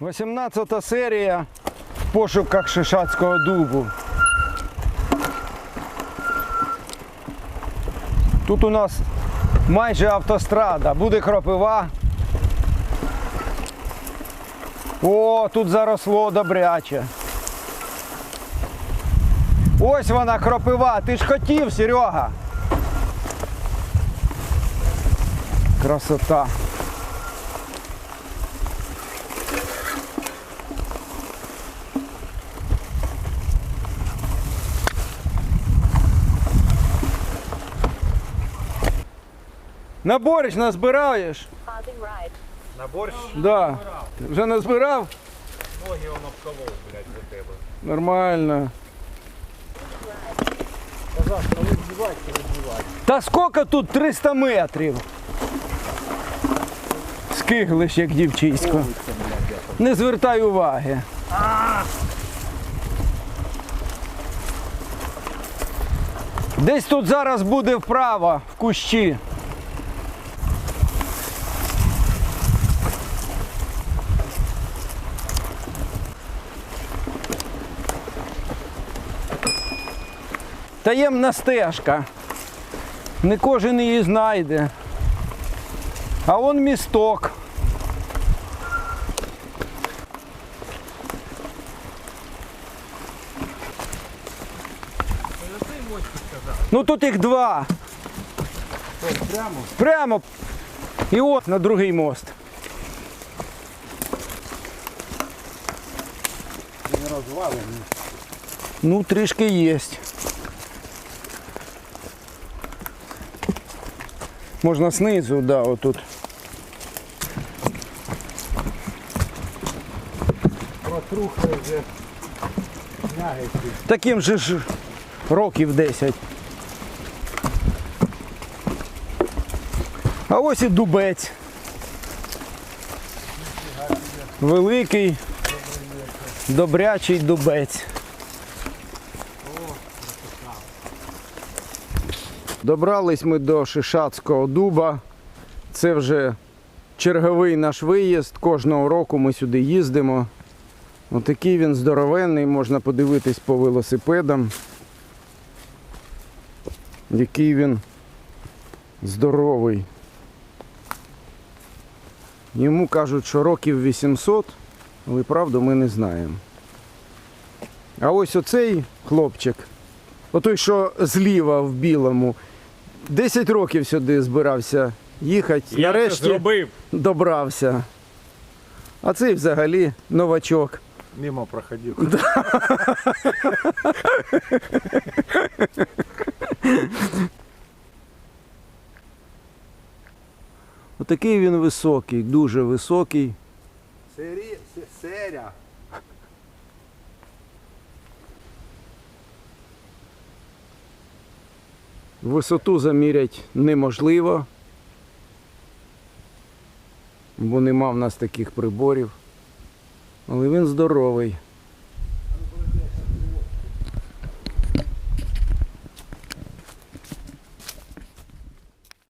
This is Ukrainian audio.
18 серія в пошуках шишацького дубу. Тут у нас майже автострада, буде кропива. О, тут заросло добряче. Ось вона кропива. Ти ж хотів, Серега. Красота. На борщ назбираєш? На борщ Да. Вже назбирав? ноги воно вколов, блядь, за тебе. Нормально. Пожалуйста, роздівайте, роздівайте. Та скільки тут 300 метрів? Скиглиш, як дівчисько. Не звертай уваги. Десь тут зараз буде вправо, в кущі. Таємна стежка. Не кожен її знайде. А он місток. Ну тут їх два. Прямо? Прямо. І от на другий мост. Не розвалений. Ну, трішки є. Можна знизу, да, отут. Протрухли вже мягенький. Таким же ж років 10. А ось і дубець. Великий, добрячий дубець. Добрались ми до Шишацького дуба. Це вже черговий наш виїзд. Кожного року ми сюди їздимо. Отакий він здоровенний, можна подивитись по велосипедам. Який він здоровий. Йому кажуть, що років 800, але правду ми не знаємо. А ось оцей хлопчик, отой, що зліва в білому, 10 років сюди збирався їхати. Нарешті зробив. добрався. А цей взагалі новачок. Мимо проходив. Отакий він високий, дуже високий. Сері... Серя. Висоту заміряти неможливо, бо нема в нас таких приборів. Але він здоровий.